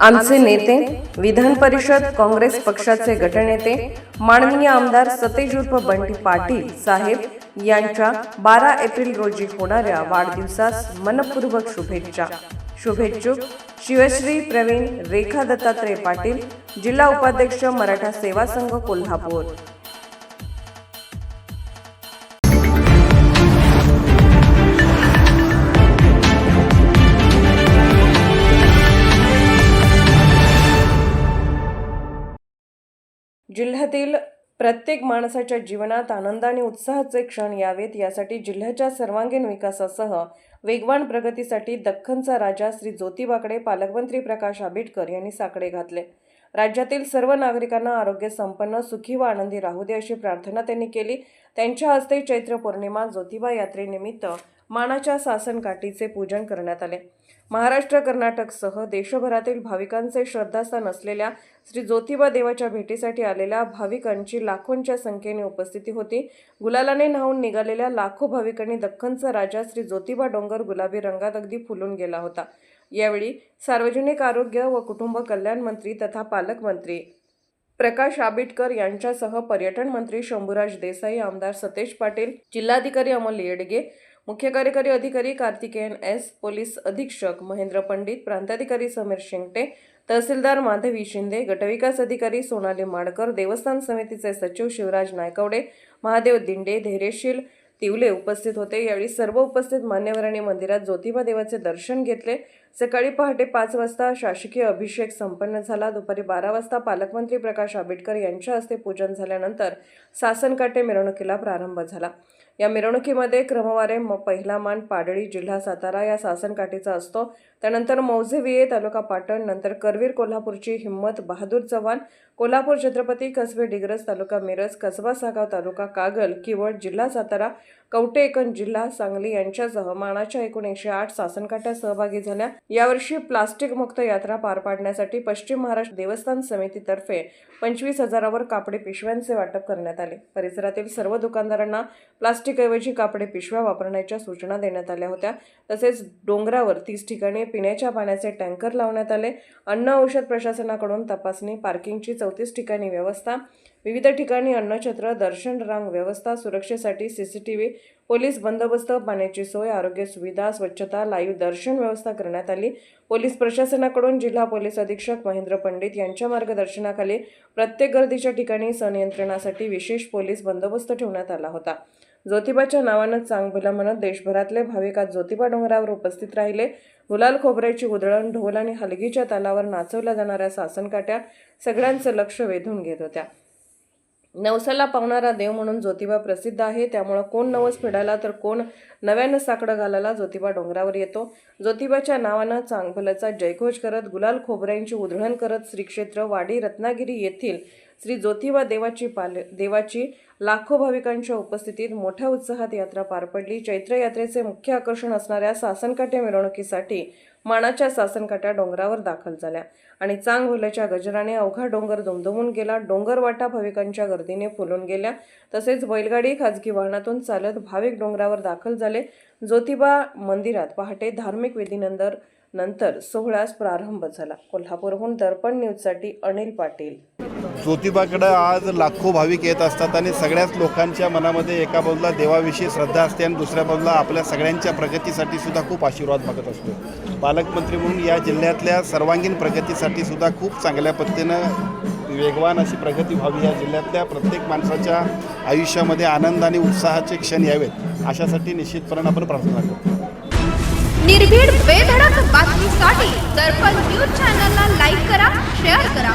आमचे नेते विधान परिषद काँग्रेस पक्षाचे गटनेते माननीय आमदार सतेज उर्फ बंटी पाटील साहेब यांच्या बारा एप्रिल रोजी होणाऱ्या वाढदिवसास मनपूर्वक शुभेच्छा. शुभेच्छुक शिवश्री प्रवीण रेखा दत्तात्रय पाटील जिल्हा उपाध्यक्ष मराठा सेवा संघ कोल्हापूर. जिल्ह्यातील प्रत्येक माणसाच्या जीवनात आनंद आणि उत्साहाचे क्षण यावेत. यासाठी जिल्ह्याच्या सर्वांगीण विकासासह वेगवान प्रगतीसाठी दख्खनचा राजा श्री ज्योतिबाकडे पालकमंत्री प्रकाश आंबेडकर यांनी साकडे घातले. राज्यातील सर्व नागरिकांना आरोग्य संपन्न सुखी व आनंदी राहू दे अशी प्रार्थना त्यांनी केली. त्यांच्या हस्ते चैत्र पौर्णिमा ज्योतिबा यात्रेनिमित्त मानाच्या सासनकाठीचे पूजन करण्यात आले. महाराष्ट्र कर्नाटकसह देशभरातील भाविकांचे श्रद्धास्थान असलेल्या श्री ज्योतिबा देवाच्या भेटीसाठी आलेल्या भाविकांची लाखोंच्या संख्येने उपस्थिती होती. गुलालाने न्हावून निघालेल्या लाखो भाविकांनी दख्खनचा राजा श्री ज्योतिबा डोंगर गुलाबी रंगात अगदी फुलून गेला होता. यावेळी सार्वजनिक आरोग्य व कुटुंब कल्याण मंत्री तथा पालकमंत्री प्रकाश आंबेडकर यांच्यासह पर्यटन मंत्री शंभूराज देसाई आमदार सतेज पाटील जिल्हाधिकारी अमोल येडगे मुख्य कार्यकारी अधिकारी कार्तिकेयन एस पोलीस अधीक्षक महेंद्र पंडित प्रांताधिकारी समीर शिंगटे तहसीलदार माधवी शिंदे गटविकास अधिकारी सोनाली माडकर देवस्थान समितीचे सचिव शिवराज नायकवडे महादेव दिंडे धैर्यशील तिवले उपस्थित होते. यावेळी सर्व उपस्थित मान्यवरांनी मंदिरात ज्योतिबा देवाचे दर्शन घेतले. सकाळी पहाटे पाच वाजता शासकीय अभिषेक संपन्न झाला. दुपारी बारा वाजता पालकमंत्री प्रकाश आंबेडकर यांच्या हस्ते पूजन झाल्यानंतर सासनकाटे मिरवणुकीला प्रारंभ झाला. या मिरवणुकीमध्ये क्रमवारे म पहिला मान पाडळी जिल्हा सातारा या सासनकाठीचा असतो. त्यानंतर मौजे विये तालुका पाटण नंतर करवीर कोल्हापूरची हिंमत बहादूर चव्हाण कोल्हापूर छत्रपती कसबे डिग्रज तालुका मिरज कसबा सागाव तालुका कागल किवळ जिल्हा सातारा कवटे एकन जिल्हा सांगली यांच्यासह मानाच्या एकोणीसशे आठ सासनकाठ्या सहभागी झाल्या. यावर्षी प्लास्टिक मुक्त यात्रा पार पाडण्यासाठी पश्चिम महाराष्ट्र देवस्थान समितीतर्फे पंचवीस हजारावर कापडी पिशव्यांचे वाटप करण्यात आले. परिसरातील सर्व दुकानदारांना प्लास्टिकऐवजी कापडी पिशव्या वापरण्याच्या सूचना देण्यात आल्या होत्या. तसेच डोंगरावर तीस ठिकाणी पिण्याच्या पाण्याचे टँकर लावण्यात आले. अन्न औषध प्रशासनाकडून तपासणी पार्किंगची चौतीस ठिकाणी व्यवस्था विविध ठिकाणी अन्नछत्र दर्शन रांग व्यवस्था सुरक्षेसाठी सीसीटीव्ही पोलीस बंदोबस्त पाण्याची सोय आरोग्य सुविधा स्वच्छता लाईव्ह दर्शन व्यवस्था करण्यात आली. पोलीस प्रशासनाकडून जिल्हा पोलीस अधीक्षक महेंद्र पंडित यांच्या मार्गदर्शनाखाली प्रत्येक गर्दीच्या ठिकाणी संनियंत्रणासाठी विशेष पोलीस बंदोबस्त ठेवण्यात आला होता. ज्योतिबाच्या नावानं चांगभुला म्हणत देशभरातले भाविक आज ज्योतिबा डोंगरावर उपस्थित राहिले. गुलाल खोबऱ्याची उधळण ढोल आणि हलगीच्या तालावर नाचवल्या जाणाऱ्या सासनकाट्या सगळ्यांचं लक्ष वेधून घेत होत्या. नवसाला पावणारा देव म्हणून ज्योतिबा प्रसिद्ध आहे. त्यामुळं कोण नवस फेडायला तर कोण नव्यानं साकडं घालायला ज्योतिबा डोंगरावर येतो. ज्योतिबाच्या नावानं चांगभलचा जयघोष करत गुलाल खोबऱ्यांची उधळण करत श्रीक्षेत्र वाडी रत्नागिरी येथील श्री ज्योतिबा देवाची पाल देवाची लाखो भाविकांच्या उपस्थितीत मोठ्या उत्साहात यात्रा पार पडली. चैत्र यात्रेचे मुख्य आकर्षण असणाऱ्या सासनकाठ्या मिरवणुकीसाठी मानाच्या सासनकाठ्या डोंगरावर दाखल झाल्या आणि चांगभोल्याच्या गजराने अवघा डोंगर दुमदुमून गेला. डोंगर वाटा भाविकांच्या गर्दीने फुलून गेल्या. तसेच बैलगाडी खाजगी वाहनातून चालत भाविक डोंगरावर दाखल झाले. ज्योतिबा मंदिरात पहाटे धार्मिक विधीनंतर नंतर सोहळ्यास प्रारंभ झाला. कोल्हापूरहून दर्पण न्यूजसाठी अनिल पाटील. ज्योतिबाकडं आज लाखो भाविक येत असतात आणि सगळ्याच लोकांच्या मनामध्ये एका बाजूला देवाविषयी श्रद्धा असते आणि दुसऱ्या बाजूला आपल्या सगळ्यांच्या प्रगतीसाठी सुद्धा खूप आशीर्वाद मागत असतो. पालकमंत्री म्हणून या जिल्ह्यातल्या सर्वांगीण प्रगतीसाठी सुद्धा खूप चांगल्या पद्धतीनं वेगवान अशी प्रगती व्हावी या जिल्ह्यातल्या प्रत्येक माणसाच्या आयुष्यामध्ये आनंद आणि उत्साहाचे क्षण यावेत अशासाठी निश्चितपणे आपण प्रार्थना करतो. निर्भीड बेधडक बातमीसाठी दर्पण न्यूज चॅनलला लाईक करा शेअर करा.